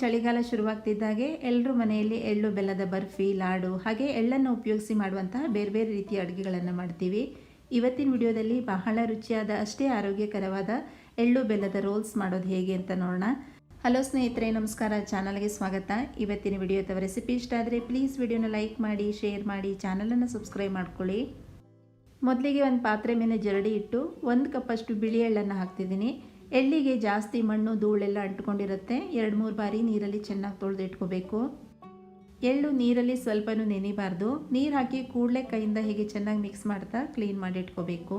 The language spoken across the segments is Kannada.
ಚಳಿಗಾಲ ಶುರುವಾಗ್ತಿದ್ದಾಗೆ ಎಲ್ಲರೂ ಮನೆಯಲ್ಲಿ ಎಳ್ಳು, ಬೆಲ್ಲದ ಬರ್ಫಿ, ಲಾಡು ಹಾಗೆ ಎಳ್ಳನ್ನು ಉಪಯೋಗಿಸಿ ಮಾಡುವಂತಹ ಬೇರೆ ಬೇರೆ ರೀತಿಯ ಅಡುಗೆಗಳನ್ನು ಮಾಡ್ತೀವಿ. ಇವತ್ತಿನ ವಿಡಿಯೋದಲ್ಲಿ ಬಹಳ ರುಚಿಯಾದ, ಅಷ್ಟೇ ಆರೋಗ್ಯಕರವಾದ ಎಳ್ಳು, ಬೆಲ್ಲದ ರೋಲ್ಸ್ ಮಾಡೋದು ಹೇಗೆ ಅಂತ ನೋಡೋಣ. ಹಲೋ ಸ್ನೇಹಿತರೆ, ನಮಸ್ಕಾರ. ಚಾನಲ್ಗೆ ಸ್ವಾಗತ. ಇವತ್ತಿನ ವಿಡಿಯೋ ಅಥವಾ ರೆಸಿಪಿ ಇಷ್ಟ ಆದರೆ ಪ್ಲೀಸ್ ವಿಡಿಯೋನ ಲೈಕ್ ಮಾಡಿ, ಶೇರ್ ಮಾಡಿ, ಚಾನಲನ್ನು ಸಬ್ಸ್ಕ್ರೈಬ್ ಮಾಡ್ಕೊಳ್ಳಿ. ಮೊದಲಿಗೆ ಒಂದು ಪಾತ್ರೆ ಮೇಲೆ ಜರಡಿ ಇಟ್ಟು ಒಂದು ಕಪ್ಪಷ್ಟು ಬಿಳಿ ಎಳ್ಳನ್ನು ಹಾಕ್ತಿದ್ದೀನಿ. ಎಳ್ಳಿಗೆ ಜಾಸ್ತಿ ಮಣ್ಣು ಧೂಳೆಲ್ಲ ಅಂಟ್ಕೊಂಡಿರುತ್ತೆ. ಎರಡು ಮೂರು ಬಾರಿ ನೀರಲ್ಲಿ ಚೆನ್ನಾಗಿ ತೊಳೆದು ಇಟ್ಕೋಬೇಕು ಎಳ್ಳು ನೀರಲ್ಲಿ ಸ್ವಲ್ಪನೂ ನೆನಿಬಾರ್ದು. ನೀರು ಹಾಕಿ ಕೂಡಲೇ ಕೈಯಿಂದ ಹೀಗೆ ಚೆನ್ನಾಗಿ ಮಿಕ್ಸ್ ಮಾಡ್ತಾ ಕ್ಲೀನ್ ಮಾಡಿಟ್ಕೋಬೇಕು.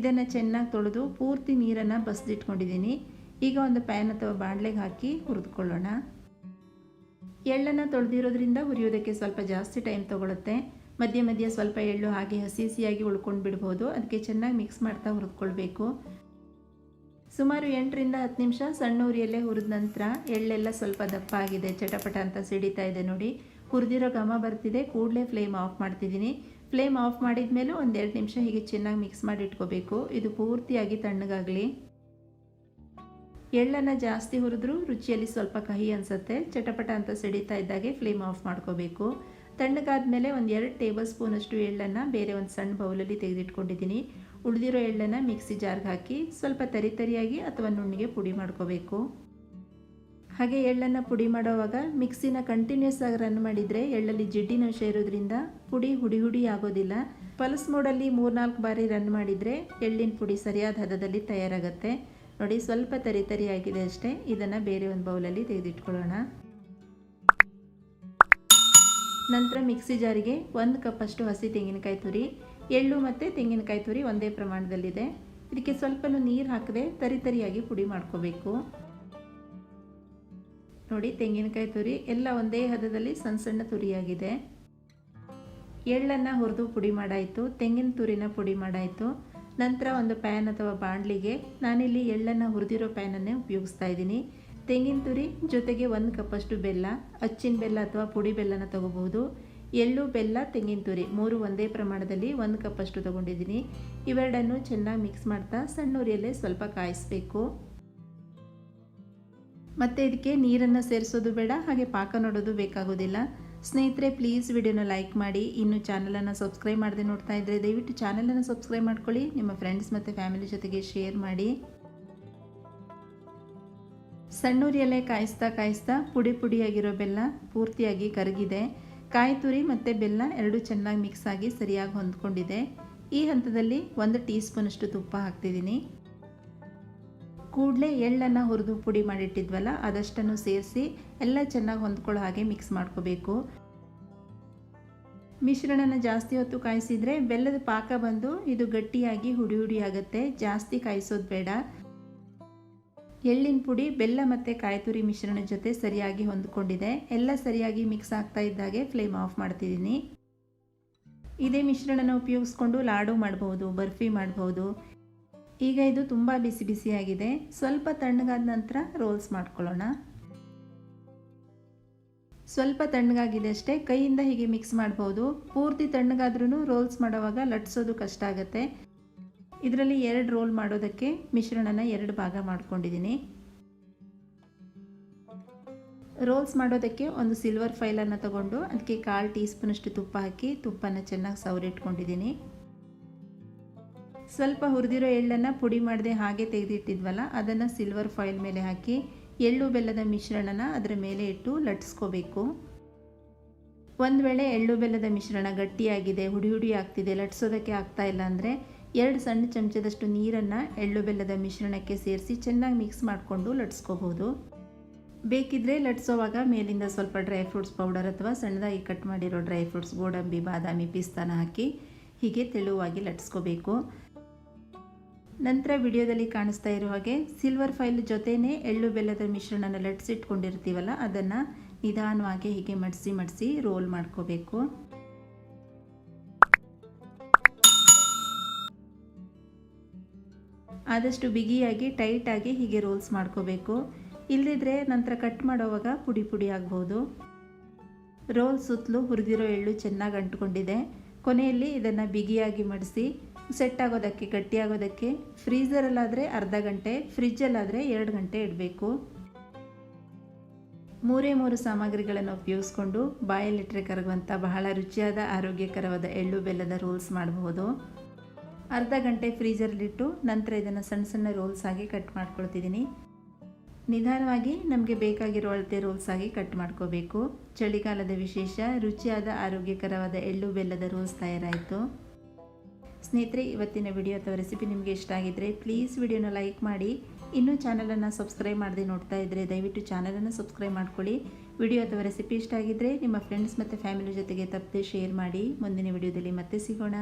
ಇದನ್ನು ಚೆನ್ನಾಗಿ ತೊಳೆದು ಪೂರ್ತಿ ನೀರನ್ನು ಬಸ್ದಿಟ್ಕೊಂಡಿದ್ದೀನಿ ಈಗ ಒಂದು ಪ್ಯಾನ್ ಅಥವಾ ಬಾಣಲೆಗೆ ಹಾಕಿ ಹುರಿದುಕೊಳ್ಳೋಣ. ಎಳ್ಳನ್ನು ತೊಳೆದಿರೋದ್ರಿಂದ ಹುರಿಯೋದಕ್ಕೆ ಸ್ವಲ್ಪ ಜಾಸ್ತಿ ಟೈಮ್ ತೊಗೊಳುತ್ತೆ. ಮಧ್ಯ ಮಧ್ಯ ಸ್ವಲ್ಪ ಎಳ್ಳು ಹಾಗೆ ಹಸಿ ಹಸಿಯಾಗಿ ಉಳ್ಕೊಂಡು ಬಿಡ್ಬೋದು ಅದಕ್ಕೆ ಚೆನ್ನಾಗಿ ಮಿಕ್ಸ್ ಮಾಡ್ತಾ ಹುರಿದುಕೊಳ್ಬೇಕು. ಸುಮಾರು ಎಂಟರಿಂದ ಹತ್ತು ನಿಮಿಷ ಸಣ್ಣ ಉರಿಯಲ್ಲೇ ಹುರಿದ ನಂತರ ಎಳ್ಳೆಲ್ಲ ಸ್ವಲ್ಪ ದಪ್ಪ ಆಗಿದೆ ಚಟಪಟ ಅಂತ ಸಿಡಿತಾ ಇದೆ ನೋಡಿ. ಹುರಿದಿರೋ ಘಮ ಬರ್ತಿದೆ, ಕೂಡಲೇ ಫ್ಲೇಮ್ ಆಫ್ ಮಾಡ್ತಿದ್ದೀನಿ. ಫ್ಲೇಮ್ ಆಫ್ ಮಾಡಿದ ಮೇಲೆ ಒಂದೆರಡು ನಿಮಿಷ ಹೀಗೆ ಚೆನ್ನಾಗಿ ಮಿಕ್ಸ್ ಮಾಡಿ ಇಟ್ಕೋಬೇಕು. ಇದು ಪೂರ್ತಿಯಾಗಿ ತಣ್ಣಗಾಗಲಿ. ಎಳ್ಳನ್ನು ಜಾಸ್ತಿ ಹುರಿದ್ರೂ ರುಚಿಯಲ್ಲಿ ಸ್ವಲ್ಪ ಕಹಿ ಅನಿಸುತ್ತೆ. ಚಟಪಟ ಅಂತ ಸಿಡಿತಾ ಇದ್ದಾಗೆ ಫ್ಲೇಮ್ ಆಫ್ ಮಾಡ್ಕೋಬೇಕು. ತಣ್ಣಗಾದ ಮೇಲೆ ಒಂದು ಎರಡು ಟೇಬಲ್ ಸ್ಪೂನಷ್ಟು ಎಳ್ಳನ್ನು ಬೇರೆ ಒಂದು ಸಣ್ಣ ಬೌಲಲ್ಲಿ ತೆಗೆದಿಟ್ಕೊಂಡಿದ್ದೀನಿ. ಉಳಿದಿರೋ ಎಳ್ಳನ್ನು ಮಿಕ್ಸಿ ಜಾರ್ಗೆ ಹಾಕಿ ಸ್ವಲ್ಪ ತರಿ ತರಿಯಾಗಿ ಅಥವಾ ನುಣ್ಣಿಗೆ ಪುಡಿ ಮಾಡ್ಕೋಬೇಕು. ಹಾಗೆ ಎಳ್ಳನ್ನು ಪುಡಿ ಮಾಡೋವಾಗ ಮಿಕ್ಸಿನ ಕಂಟಿನ್ಯೂಸ್ ಆಗಿ ರನ್ ಮಾಡಿದರೆ ಎಳ್ಳಲ್ಲಿ ಜಿಡ್ಡಿನಂಶ ಇರೋದ್ರಿಂದ ಪುಡಿ ಹುಡಿ ಹುಡಿ ಆಗೋದಿಲ್ಲ. ಪಲ್ಸ್ ಮೋಡಲ್ಲಿ ಮೂರ್ನಾಲ್ಕು ಬಾರಿ ರನ್ ಮಾಡಿದರೆ ಎಳ್ಳಿನ ಪುಡಿ ಸರಿಯಾದ ಹದದಲ್ಲಿ ತಯಾರಾಗುತ್ತೆ. ನೋಡಿ, ಸ್ವಲ್ಪ ತರಿ ಆಗಿದೆ ಅಷ್ಟೇ. ಇದನ್ನು ಬೇರೆ ಒಂದು ಬೌಲಲ್ಲಿ ತೆಗೆದಿಟ್ಕೊಳ್ಳೋಣ. ನಂತರ ಮಿಕ್ಸಿ ಜಾರಿಗೆ ಒಂದು ಕಪ್ಪಷ್ಟು ಹಸಿ ತೆಂಗಿನಕಾಯಿ ತುರಿ ಎಳ್ಳು ಮತ್ತು ತೆಂಗಿನಕಾಯಿ ತುರಿ ಒಂದೇ ಪ್ರಮಾಣದಲ್ಲಿದೆ. ಇದಕ್ಕೆ ಸ್ವಲ್ಪ ನೀರು ಹಾಕದೆ ತರಿ ತರಿಯಾಗಿ ಪುಡಿ ಮಾಡ್ಕೋಬೇಕು. ನೋಡಿ, ತೆಂಗಿನಕಾಯಿ ತುರಿ ಎಲ್ಲ ಒಂದೇ ಹದದಲ್ಲಿ ಸಣ್ಣ ಸಣ್ಣ ತುರಿಯಾಗಿದೆ. ಎಳ್ಳನ್ನು ಹುರಿದು ಪುಡಿ ಮಾಡಾಯಿತು, ತೆಂಗಿನ ತುರಿನ ಪುಡಿ ಮಾಡಾಯಿತು. ನಂತರ ಒಂದು ಪ್ಯಾನ್ ಅಥವಾ ಬಾಣಲಿಗೆ ನಾನಿಲ್ಲಿ ಎಳ್ಳನ್ನು ಹುರಿದಿರೋ ಪ್ಯಾನನ್ನೇ ಉಪಯೋಗಿಸ್ತಾ ಇದ್ದೀನಿ. ತೆಂಗಿನ ತುರಿ ಜೊತೆಗೆ ಒಂದು ಕಪ್ಪಷ್ಟು ಬೆಲ್ಲ, ಅಚ್ಚಿನ ಬೆಲ್ಲ ಅಥವಾ ಪುಡಿ ಬೆಲ್ಲನ ತಗೋಬಹುದು. ಎಳ್ಳು ಬೆಲ್ಲ, ತೆಂಗಿನ ತುರಿ, ಮೂರು ಒಂದೇ ಪ್ರಮಾಣದಲ್ಲಿ ಒಂದು ಕಪ್ಪಷ್ಟು ತಗೊಂಡಿದ್ದೀನಿ. ಇವೆರಡನ್ನು ಚೆನ್ನಾಗಿ ಮಿಕ್ಸ್ ಮಾಡ್ತಾ ಸಣ್ಣ ಉರಿಯಲ್ಲೇ ಸ್ವಲ್ಪ ಕಾಯಿಸಬೇಕು. ಮತ್ತು ಇದಕ್ಕೆ ನೀರನ್ನು ಸೇರಿಸೋದು ಬೇಡ, ಹಾಗೆ ಪಾಕ ನೋಡೋದು ಬೇಕಾಗೋದಿಲ್ಲ. ಸ್ನೇಹಿತರೆ ಪ್ಲೀಸ್ ವಿಡಿಯೋನ ಲೈಕ್ ಮಾಡಿ. ಇನ್ನು ಚಾನಲನ್ನು ಸಬ್ಸ್ಕ್ರೈಬ್ ಮಾಡದೆ ನೋಡ್ತಾ ಇದ್ದರೆ ದಯವಿಟ್ಟು ಚಾನಲನ್ನು ಸಬ್ಸ್ಕ್ರೈಬ್ ಮಾಡ್ಕೊಳ್ಳಿ, ನಿಮ್ಮ ಫ್ರೆಂಡ್ಸ್ ಮತ್ತು ಫ್ಯಾಮಿಲಿ ಜೊತೆಗೆ ಶೇರ್ ಮಾಡಿ. ಸಣ್ಣೂರಿಯಲ್ಲೇ ಕಾಯಿಸ್ತಾ ಕಾಯಿಸ್ತಾ ಪುಡಿ ಪುಡಿಯಾಗಿರೋ ಬೆಲ್ಲ ಪೂರ್ತಿಯಾಗಿ ಕರಗಿದೆ. ಕಾಯಿ ತುರಿ ಮತ್ತು ಬೆಲ್ಲ ಎರಡು ಚೆನ್ನಾಗಿ ಮಿಕ್ಸ್ ಆಗಿ ಸರಿಯಾಗಿ ಹೊಂದ್ಕೊಂಡಿದೆ. ಈ ಹಂತದಲ್ಲಿ ಒಂದು ಟೀ ಸ್ಪೂನಷ್ಟು ತುಪ್ಪ ಹಾಕ್ತಿದ್ದೀನಿ. ಕೂಡಲೇ ಎಳ್ಳನ್ನು ಹುರಿದು ಪುಡಿ ಮಾಡಿಟ್ಟಿದ್ವಲ್ಲ, ಅದಷ್ಟನ್ನು ಸೇರಿಸಿ ಎಲ್ಲ ಚೆನ್ನಾಗಿ ಹೊಂದ್ಕೊಳ್ಳೋ ಹಾಗೆ ಮಿಕ್ಸ್ ಮಾಡ್ಕೋಬೇಕು. ಮಿಶ್ರಣನ ಜಾಸ್ತಿ ಹೊತ್ತು ಕಾಯಿಸಿದರೆ ಬೆಲ್ಲದ ಪಾಕ ಬಂದು ಇದು ಗಟ್ಟಿಯಾಗಿ ಹುಡಿ ಹುಡಿ ಆಗುತ್ತೆ. ಜಾಸ್ತಿ ಕಾಯಿಸೋದು ಬೇಡ. ಎಳ್ಳಿನ ಪುಡಿ, ಬೆಲ್ಲ ಮತ್ತು ಕಾಯಿತುರಿ ಮಿಶ್ರಣ ಜೊತೆ ಸರಿಯಾಗಿ ಹೊಂದಿಕೊಂಡಿದೆ. ಎಲ್ಲ ಸರಿಯಾಗಿ ಮಿಕ್ಸ್ ಆಗ್ತಾ ಇದ್ದಾಗೆ ಫ್ಲೇಮ್ ಆಫ್ ಮಾಡ್ತಿದ್ದೀನಿ. ಇದೇ ಮಿಶ್ರಣನ ಉಪಯೋಗಿಸ್ಕೊಂಡು ಲಾಡು ಮಾಡ್ಬೋದು, ಬರ್ಫಿ ಮಾಡ್ಬೋದು. ಈಗ ಇದು ತುಂಬ ಬಿಸಿ ಬಿಸಿಯಾಗಿದೆ. ಸ್ವಲ್ಪ ತಣ್ಣಗಾದ ನಂತರ ರೋಲ್ಸ್ ಮಾಡ್ಕೊಳ್ಳೋಣ. ಸ್ವಲ್ಪ ತಣ್ಣಗಾಗಿದೆ ಅಷ್ಟೇ, ಕೈಯಿಂದ ಹೀಗೆ ಮಿಕ್ಸ್ ಮಾಡ್ಬೋದು. ಪೂರ್ತಿ ತಣ್ಣಗಾದ್ರೂ ರೋಲ್ಸ್ ಮಾಡೋವಾಗ ಲಟ್ಸೋದು ಕಷ್ಟ ಆಗುತ್ತೆ. ಇದರಲ್ಲಿ ಎರಡು ರೋಲ್ ಮಾಡೋದಕ್ಕೆ ಮಿಶ್ರಣನ ಎರಡು ಭಾಗ ಮಾಡ್ಕೊಂಡಿದ್ದೀನಿ. ರೋಲ್ಸ್ ಮಾಡೋದಕ್ಕೆ ಒಂದು ಸಿಲ್ವರ್ ಫೈಲನ್ನು ತಗೊಂಡು ಅದಕ್ಕೆ ಕಾಲು ಟೀ ಸ್ಪೂನಷ್ಟು ತುಪ್ಪ ಹಾಕಿ ತುಪ್ಪನ ಚೆನ್ನಾಗಿ ಸವರಿಟ್ಕೊಂಡಿದ್ದೀನಿ. ಸ್ವಲ್ಪ ಹುರಿದಿರೋ ಎಳ್ಳನ್ನು ಪುಡಿ ಮಾಡದೆ ಹಾಗೆ ತೆಗೆದಿಟ್ಟಿದ್ವಲ್ಲ, ಅದನ್ನು ಸಿಲ್ವರ್ ಫಾಯಿಲ್ ಮೇಲೆ ಹಾಕಿ ಎಳ್ಳು ಬೆಲ್ಲದ ಮಿಶ್ರಣನ ಅದರ ಮೇಲೆ ಇಟ್ಟು ಲಟ್ಸ್ಕೋಬೇಕು. ಒಂದು ವೇಳೆ ಎಳ್ಳು ಬೆಲ್ಲದ ಮಿಶ್ರಣ ಗಟ್ಟಿಯಾಗಿದೆ, ಹುಡಿ ಹುಡಿ ಆಗ್ತಿದೆ, ಲಟ್ಸೋದಕ್ಕೆ ಆಗ್ತಾ ಇಲ್ಲ ಅಂದರೆ ಎರಡು ಸಣ್ಣ ಚಮಚದಷ್ಟು ನೀರನ್ನು ಎಳ್ಳು ಬೆಲ್ಲದ ಮಿಶ್ರಣಕ್ಕೆ ಸೇರಿಸಿ ಚೆನ್ನಾಗಿ ಮಿಕ್ಸ್ ಮಾಡಿಕೊಂಡು ಲಟ್ಸ್ಕೋಬೋದು. ಬೇಕಿದ್ದರೆ ಲಟ್ಸೋವಾಗ ಮೇಲಿಂದ ಸ್ವಲ್ಪ ಡ್ರೈ ಫ್ರೂಟ್ಸ್ ಪೌಡರ್ ಅಥವಾ ಸಣ್ಣದಾಗಿ ಕಟ್ ಮಾಡಿರೋ ಡ್ರೈ ಫ್ರೂಟ್ಸ್ ಗೋಡಂಬಿ, ಬಾದಾಮಿ ಪಿಸ್ತಾನ ಹಾಕಿ ಹೀಗೆ ತೆಳುವಾಗಿ ಲಟ್ಸ್ಕೋಬೇಕು. ನಂತರ ವಿಡಿಯೋದಲ್ಲಿ ಕಾಣಿಸ್ತಾ ಇರೋ ಹಾಗೆ ಸಿಲ್ವರ್ ಫೈಲ್ ಜೊತೆನೇ ಎಳ್ಳು ಬೆಲ್ಲದ ಮಿಶ್ರಣನ ಲಟ್ಸಿಟ್ಕೊಂಡಿರ್ತೀವಲ್ಲ, ಅದನ್ನು ನಿಧಾನವಾಗಿ ಹೀಗೆ ಮಡಿಸಿ ಮಡಿಸಿ ರೋಲ್ ಮಾಡ್ಕೋಬೇಕು. ಆದಷ್ಟು ಬಿಗಿಯಾಗಿ, ಟೈಟಾಗಿ ಹೀಗೆ ರೋಲ್ಸ್ ಮಾಡ್ಕೋಬೇಕು. ಇಲ್ಲದಿದ್ದರೆ ನಂತರ ಕಟ್ ಮಾಡೋವಾಗ ಪುಡಿ ಪುಡಿ ಆಗ್ಬೋದು. ರೋಲ್ ಸುತ್ತಲೂ ಹುರಿದಿರೋ ಎಳ್ಳು ಚೆನ್ನಾಗಿ ಅಂಟ್ಕೊಂಡಿದೆ. ಕೊನೆಯಲ್ಲಿ ಇದನ್ನು ಬಿಗಿಯಾಗಿ ಮಡಿಸಿ, ಸೆಟ್ ಆಗೋದಕ್ಕೆ, ಗಟ್ಟಿಯಾಗೋದಕ್ಕೆ ಫ್ರೀಝರಲ್ಲಾದರೆ ಅರ್ಧ ಗಂಟೆ ಫ್ರಿಜ್ಜಲ್ಲಾದರೆ ಎರಡು ಗಂಟೆ ಇಡಬೇಕು. ಮೂರೇ ಮೂರು ಸಾಮಗ್ರಿಗಳನ್ನು ಉಪಯೋಗಿಸ್ಕೊಂಡು ಬಾಯಲ್ಲಿಟ್ಟರೆ ಕರಗುವಂಥ ಬಹಳ ರುಚಿಯಾದ, ಆರೋಗ್ಯಕರವಾದ ಎಳ್ಳು ಬೆಲ್ಲದ ರೋಲ್ಸ್ ಮಾಡಬಹುದು ಅರ್ಧ ಗಂಟೆ ಫ್ರೀಜರಲ್ಲಿಟ್ಟು ನಂತರ ಇದನ್ನು ಸಣ್ಣ ಸಣ್ಣ ರೋಲ್ಸ್ ಆಗಿ ಕಟ್ ಮಾಡ್ಕೊಳ್ತಿದ್ದೀನಿ. ನಿಧಾನವಾಗಿ ನಮಗೆ ಬೇಕಾಗಿರೋ ಅಳತೆ ರೋಲ್ಸ್ ಆಗಿ ಕಟ್ ಮಾಡ್ಕೋಬೇಕು. ಚಳಿಗಾಲದ ವಿಶೇಷ, ರುಚಿಯಾದ, ಆರೋಗ್ಯಕರವಾದ ಎಳ್ಳು ಬೆಲ್ಲದ ರೋಲ್ಸ್ ತಯಾರಾಯಿತು. ಸ್ನೇಹಿತರೆ, ಇವತ್ತಿನ ವಿಡಿಯೋ ಅಥವಾ ರೆಸಿಪಿ ನಿಮಗೆ ಇಷ್ಟ ಆಗಿದ್ದರೆ ಪ್ಲೀಸ್ ವಿಡಿಯೋನ ಲೈಕ್ ಮಾಡಿ. ಇನ್ನೂ ಚಾನಲನ್ನು ಸಬ್ಸ್ಕ್ರೈಬ್ ಮಾಡದೆ ನೋಡ್ತಾ ಇದ್ದರೆ ದಯವಿಟ್ಟು ಚಾನಲನ್ನು ಸಬ್ಸ್ಕ್ರೈಬ್ ಮಾಡ್ಕೊಳ್ಳಿ. ವಿಡಿಯೋ ಅಥವಾ ರೆಸಿಪಿ ಇಷ್ಟ ಆಗಿದ್ದರೆ ನಿಮ್ಮ ಫ್ರೆಂಡ್ಸ್ ಮತ್ತು ಫ್ಯಾಮಿಲಿ ಜೊತೆಗೆ ತಪ್ಪದೆ ಶೇರ್ ಮಾಡಿ. ಮುಂದಿನ ವಿಡಿಯೋದಲ್ಲಿ ಮತ್ತೆ ಸಿಗೋಣ.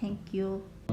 Thank you